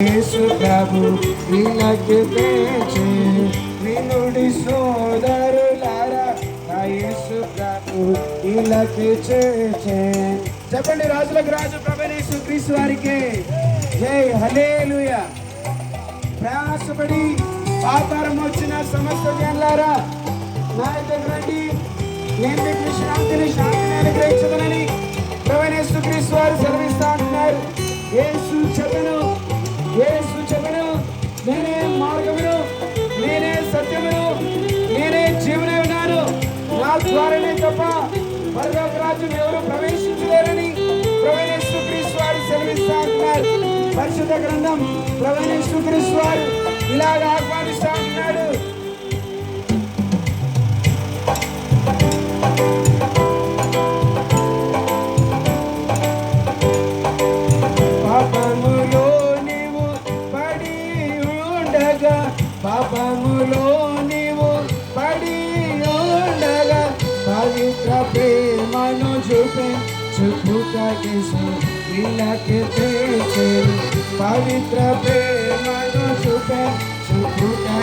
యేసు ప్రభు వినకి తెచ్చే వినుడి సోదరులారా నా యేసు ప్రభు వినకి చేచే. చెప్పండి రాజులకు రాజు ప్రభు యేసు క్రీస్తు వారికి. జై హలేలుయ ప్రయాసపడి పాపారం వచ్చిన సమస్త జన్లారా నా దగ్గర రండి. నేను మీకు శాంతిని శాంతిని అనుగ్రహించదనని మార్గమును నేనే సత్యమును నేనే జీవనే ఉన్నాను నా ద్వారానే తప్ప పరలోక రాజ్యం ఎవరు ప్రవేశించలేరని ప్రవణేశ్వర క్రీస్తు వారు సెలవిస్తా అంటున్నారు. పరిశుద్ధ గ్రంథం ప్రవణేశ్వర క్రీస్తు వారు ఇలాగ ఉండగా పాపములో నీవు పడి ఉండగా పవిత్ర ప్రేమను చూపే చూపుటకేసు ఇలాకి పవిత్ర ప్రేమను చూపే చూపుటకే